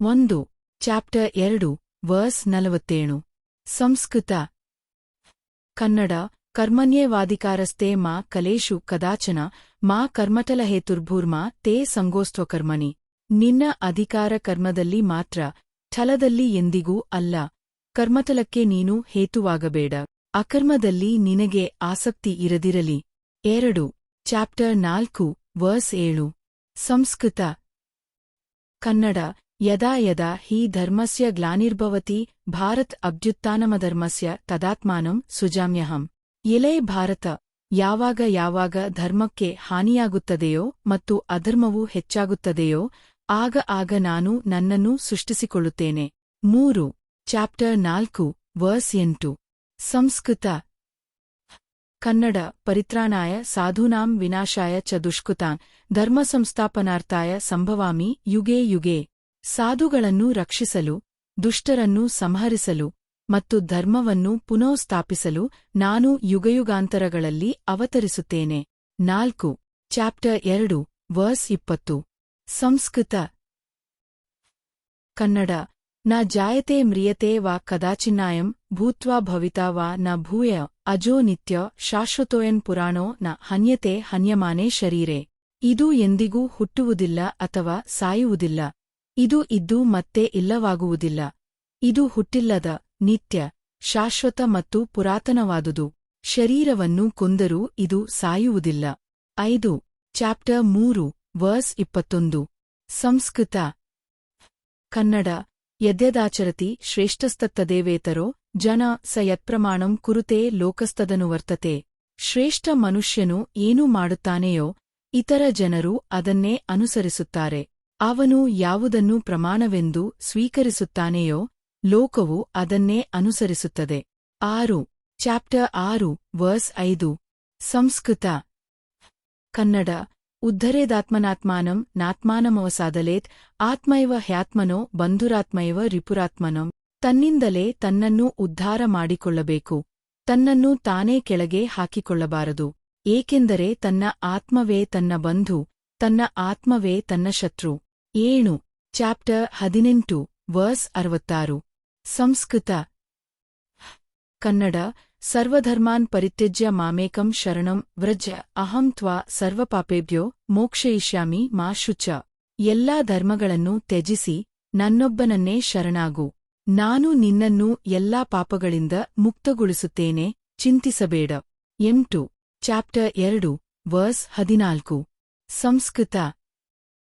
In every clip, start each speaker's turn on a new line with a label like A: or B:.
A: ಒಂದು, ಚಾಪ್ಟರ್ ಎರಡು, ವರ್ಸ್ ನಲವತ್ತೇಳು. ಸಂಸ್ಕೃತ. ಕನ್ನಡ ಕರ್ಮಣ್ಯೇವಾಧಿಕಾರಸ್ತೆ ಮಾ ಕಲೇಶು ಕದಾಚನ, ಮಾ ಕರ್ಮಟಲಹೇತುರ್ಭೂರ್ಮಾ ತೇ ಸಂಗೋಸ್ತ್ವಕರ್ಮಣಿ ನಿನ್ನ ಅಧಿಕಾರ ಕರ್ಮದಲ್ಲಿ ಮಾತ್ರ ಛಲದಲ್ಲಿ ಎಂದಿಗೂ ಅಲ್ಲ. ಕರ್ಮಟಲಕ್ಕೆ ನೀನು ಹೇತುವಾಗಬೇಡ. ಅಕರ್ಮದಲ್ಲಿ ನಿನಗೆ ಆಸಕ್ತಿ ಇರದಿರಲಿ. ಎರಡು, ಚಾಪ್ಟರ್ ನಾಲ್ಕು, ವರ್ಸ್ ಏಳು. ಸಂಸ್ಕೃತ. ಕನ್ನಡ. ಯದಾ ಯದಾ ಹಿ ಧರ್ಮಸ್ಯ ಗ್ಲಾನಿರ್ಭವತಿ ಭಾರತ್ ಅಭ್ಯುತ್ಥಾನಮಧರ್ಮಸ್ಯ ತದಾತ್ಮಾನಂ ಸುಜಾಮ್ಯಹಂ. ಎಲೇ ಭಾರತ, ಯಾವಾಗ ಯಾವಾಗ ಧರ್ಮಕ್ಕೆ ಹಾನಿಯಾಗುತ್ತದೆಯೋ ಮತ್ತು ಅಧರ್ಮವು ಹೆಚ್ಚಾಗುತ್ತದೆಯೋ ಆಗ ಆಗ ನಾನು ನನ್ನನ್ನು ಸೃಷ್ಟಿಸಿಕೊಳ್ಳುತ್ತೇನೆ. ಮೂರು, ಚಾಪ್ಟರ್ ನಾಲ್ಕು, ವರ್ಸ್ ಎಂಟು. ಸಂಸ್ಕೃತ. ಕನ್ನಡ, ಪರಿತ್ರಾಣಾಯ, ಸಾಧೂನಾಂ ವಿನಾಶಾಯ ಚ ದುಷ್ಕೃತಾನ್ ಧರ್ಮ ಸಂಸ್ಥಾಪನಾರ್ಥಾಯ ಸಂಭವಾಮಿ, ಯುಗೇ ಯುಗೇ. ಸಾಧುಗಳನ್ನು ರಕ್ಷಿಸಲು, ದುಷ್ಟರನ್ನು ಸಂಹರಿಸಲು ಮತ್ತು ಧರ್ಮವನ್ನು ಪುನಃಸ್ಥಾಪಿಸಲು ನಾನು ಯುಗಯುಗಾಂತರಗಳಲ್ಲಿ ಅವತರಿಸುತ್ತೇನೆ. ನಾಲ್ಕು, ಚಾಪ್ಟರ್ ಎರಡು, ವರ್ಸ್ ಇಪ್ಪತ್ತು. ಸಂಸ್ಕೃತ. ಕನ್ನಡ. ನ ಜಾಯತೆ ಮ್ರಿಯತೆ ವಾ ಕದಾಚಿನ್ನಾಯಂ ಭೂತ್ವಾ ಭವಿತಾ ವಾ ನ ಭೂಯ ಅಜೋ ನಿತ್ಯ ಶಾಶ್ವತೋಯನ್ ಪುರಾಣೋ ನ ಹನ್ಯತೆ ಹನ್ಯಮಾನೆ ಶರೀರೆ. ಇದು ಎಂದಿಗೂ ಹುಟ್ಟುವುದಿಲ್ಲ ಅಥವಾ ಸಾಯುವುದಿಲ್ಲ. ಇದು ಇದ್ದು ಮತ್ತೆ ಇಲ್ಲವಾಗುವುದಿಲ್ಲ. ಇದು ಹುಟ್ಟಿಲ್ಲದ, ನಿತ್ಯ, ಶಾಶ್ವತ ಮತ್ತು ಪುರಾತನವಾದುದು. ಶರೀರವನ್ನು ಕೊಂದರೂ ಇದು ಸಾಯುವುದಿಲ್ಲ. ಐದು, ಚಾಪ್ಟರ್ ಮೂರು, ವರ್ಸ್ ಇಪ್ಪತ್ತೊಂದು. ಸಂಸ್ಕೃತ. ಕನ್ನಡ. ಯದ್ಯದಾಚರತಿ ಶ್ರೇಷ್ಠಸ್ತತ್ತದೇವೇತರೋ ಜನ ಸ ಯತ್ಪ್ರಮಾಣಂ ಲೋಕಸ್ತದನು ವರ್ತತೆ. ಶ್ರೇಷ್ಠ ಮನುಷ್ಯನು ಏನು ಮಾಡುತ್ತಾನೆಯೋ, ಇತರ ಜನರು ಅದನ್ನೇ ಅನುಸರಿಸುತ್ತಾರೆ. ಅವನು ಯಾವುದನ್ನು ಪ್ರಮಾಣವೆಂದು ಸ್ವೀಕರಿಸುತ್ತಾನೆಯೋ ಲೋಕವು ಅದನ್ನೇ ಅನುಸರಿಸುತ್ತದೆ. ಆರು, ಚಾಪ್ಟರ್ ಆರು, ವರ್ಸ್ ಐದು. ಸಂಸ್ಕೃತ. ಕನ್ನಡ. ಉದ್ಧರೇದಾತ್ಮನಾತ್ಮಾನಂ, ನಾತ್ಮಾನಮವಸಾದಲೇತ್, ಆತ್ಮೈವ ಹ್ಯಾತ್ಮನೋ, ಬಂಧುರಾತ್ಮೈವ ರಿಪುರಾತ್ಮನಂ. ತನ್ನಿಂದಲೇ ತನ್ನನ್ನು ಉದ್ಧಾರ ಮಾಡಿಕೊಳ್ಳಬೇಕು. ತನ್ನನ್ನು ತಾನೇ ಕೆಳಗೆ ಹಾಕಿಕೊಳ್ಳಬಾರದು. ಏಕೆಂದರೆ ತನ್ನ ಆತ್ಮವೇ ತನ್ನ ಬಂಧು, ತನ್ನ ಆತ್ಮವೇ ತನ್ನ ಶತ್ರು. ಏಳು, ಚಾಪ್ಟರ್ ಹದಿನೆಂಟು, ವರ್ಸ್ ಅರವತ್ತಾರು. ಸಂಸ್ಕೃತ. ಕನ್ನಡ, ಸರ್ವಧರ್ಮಾನ್ ಪರಿತ್ಯಜ್ಯ ಮಾಮೇಕಂ ಶರಣಂ ವ್ರಜ ಅಹಂ ತ್ವಾ ಸರ್ವಪಾಪೇಭ್ಯೋ ಮೋಕ್ಷಯಿಷ್ಯಾಮಿ ಮಾ ಶುಚ. ಎಲ್ಲಾ ಧರ್ಮಗಳನ್ನು ತ್ಯಜಿಸಿ ನನ್ನೊಬ್ಬನನ್ನೇ ಶರಣಾಗು. ನಾನು ನಿನ್ನನ್ನು ಎಲ್ಲಾ ಪಾಪಗಳಿಂದ ಮುಕ್ತಗೊಳಿಸುತ್ತೇನೆ, ಚಿಂತಿಸಬೇಡ. ಎಂಟು, ಚಾಪ್ಟರ್ ಎರಡು, ವರ್ಸ್ ಹದಿನಾಲ್ಕು. ಸಂಸ್ಕೃತ.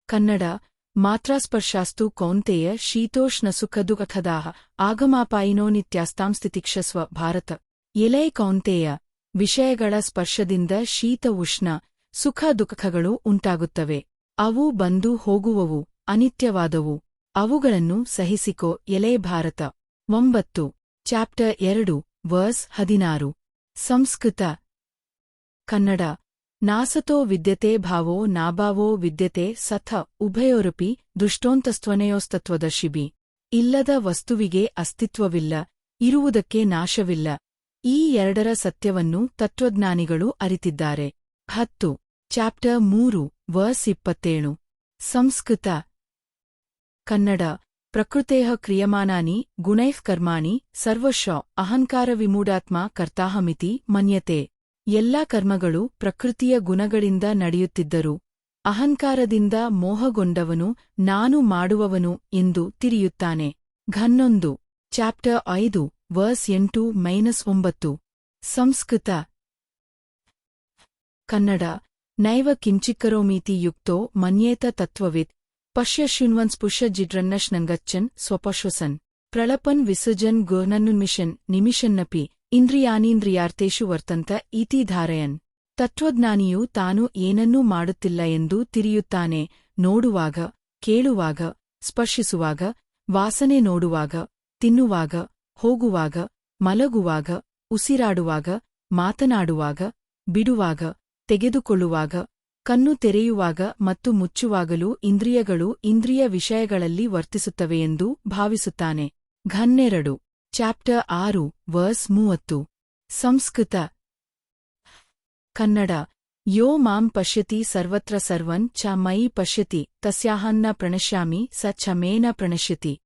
A: ಕನ್ನಡ ಮಾತ್ರಾಸ್ಪರ್ಶಾಸ್ತು ಕೌಂತೆಯ ಶೀತೋಷ್ಣ ಸುಖದುಃಖದಾಹ ಆಗಮಾಪಾಯಿನೋ ನಿತ್ಯಾಸ್ತಾಂ ಸ್ಥಿತಿಕ್ಷಸ್ವ ಭಾರತ. ಎಲೈ ಕೌಂತೆಯ ವಿಷಯಗಳ ಸ್ಪರ್ಶದಿಂದ ಶೀತ ಉಷ್ಣ, ಸುಖ ದುಃಖಗಳು ಉಂಟಾಗುತ್ತವೆ. ಅವು ಬಂದು ಹೋಗುವವು, ಅನಿತ್ಯವಾದವು. ಅವುಗಳನ್ನು ಸಹಿಸಿಕೋ ಎಲೆ ಭಾರತ. ಒಂಬತ್ತು. ಚಾಪ್ಟರ್ ಎರಡು, ವರ್ಸ್ ಹದಿನಾರು. ಸಂಸ್ಕೃತ. ಕನ್ನಡ. ನಾಸತೋ ವಿದ್ಯತೆ ಭಾವೋ ನಾಭಾವೋ ವಿದ್ಯತೆ ಸಥ ಉಭಯೋರಪಿ ದುಷ್ಟೋಂತಸ್ತ್ವನೆಯೋಸ್ತತ್ವದಶಿಬಿ ಇಲ್ಲದ ವಸ್ತುವಿಗೆ ಅಸ್ತಿತ್ವವಿಲ್ಲ, ಇರುವುದಕ್ಕೆ ನಾಶವಿಲ್ಲ. ಈ ಎರಡರ ಸತ್ಯವನ್ನು ತತ್ವಜ್ಞಾನಿಗಳು ಅರಿತಿದ್ದಾರೆ. ಹತ್ತು, ಚಾಪ್ಟರ್ ಮೂರು, ವರ್ಸ್ ಇಪ್ಪತ್ತೇಳು. ಸಂಸ್ಕೃತ. ಕನ್ನಡ. ಪ್ರಕೃತೇಹ ಕ್ರಿಯಮಾನಾನಿ, ಗುಣೈಃ ಕರ್ಮಾಣಿ, ಸರ್ವಶ ಅಹಂಕಾರವಿಮೂಢಾತ್ಮ ಕರ್ತಾಹಮಿತಿ, ಮನ್ಯತೆ. ಎಲ್ಲಾ ಕರ್ಮಗಳು ಪ್ರಕೃತಿಯ ಗುಣಗಳಿಂದ ನಡೆಯುತ್ತಿದ್ದರು. ಅಹಂಕಾರದಿಂದ ಮೋಹಗೊಂಡವನು ನಾನು ಮಾಡುವವನು ಎಂದು ತಿರಿಯುತ್ತಾನೆ ಘನ್ನೊಂದು ಚಾಪ್ಟರ್ ಐದು, ವರ್ಸ್ ಎಂಟು, ಮೈನಸ್ ಒಂಬತ್ತು. ಸಂಸ್ಕೃತ. ಕನ್ನಡ. ನೈವ ಕಿಂಚಿಕ್ಕರೋಮೀತಿ ಯುಕ್ತೋ ಮನ್ಯೇತ ತತ್ವವಿತ್. ಪಶ್ಯ ಶೃಣ್ವನ್ ಸ್ಪುಷ್ಯ ಜಿಡ್ರನ್ನಶ್ನಂಗಚ್ಚನ್ ಸ್ವಪಶ್ವಸನ್. ಪ್ರಳಪನ್ ವಿಸೃಜನ್ ಗುರ್ನನ್ನುನ್ಮಿಷನ್ ನಿಮಿಷನ್ನಪಿ. ಇಂದ್ರಿಯಾನೀಂದ್ರಿಯಾರ್ಥೇಷು ವರ್ತಂತ ಇತಿ ಧಾರಯನ್ ತತ್ವಜ್ಞಾನಿಯು ತಾನು ಏನನ್ನೂ ಮಾಡುತ್ತಿಲ್ಲ ಎಂದು ತಿರಿಯುತ್ತಾನೆ ನೋಡುವಾಗ, ಕೇಳುವಾಗ, ಸ್ಪರ್ಶಿಸುವಾಗ, ವಾಸನೆ ನೋಡುವಾಗ, ತಿನ್ನುವಾಗ, ಹೋಗುವಾಗ, ಮಲಗುವಾಗ, ಉಸಿರಾಡುವಾಗ, ಮಾತನಾಡುವಾಗ, ಬಿಡುವಾಗ, ತೆಗೆದುಕೊಳ್ಳುವಾಗ, ಕಣ್ಣು ತೆರೆಯುವಾಗ ಮತ್ತು ಮುಚ್ಚುವಾಗಲೂ ಇಂದ್ರಿಯಗಳು ಇಂದ್ರಿಯ ವಿಷಯಗಳಲ್ಲಿ ವರ್ತಿಸುತ್ತವೆಯೆಂದು ಭಾವಿಸುತ್ತಾನೆ. ಘನ್ನೆರಡು ಚಾಪ್ಟರ್ ಆರು ವರ್ಸ್ ಮೂವತ್ತು. ಸಂಸ್ಕೃತ. ಕನ್ನಡ. ಯೋ ಮಾಂ ಪಶ್ಯತಿ ಸರ್ವತ್ರ ಸರ್ವನ್ ಚ ಮಯಿ ಪಶ್ಯತಿ, ತಸ್ಯಾಹನ್ನ ಪ್ರಣಶ್ಯಾಮಿ ಸ ಮೇನ ಪ್ರಣಶ್ಯತಿ.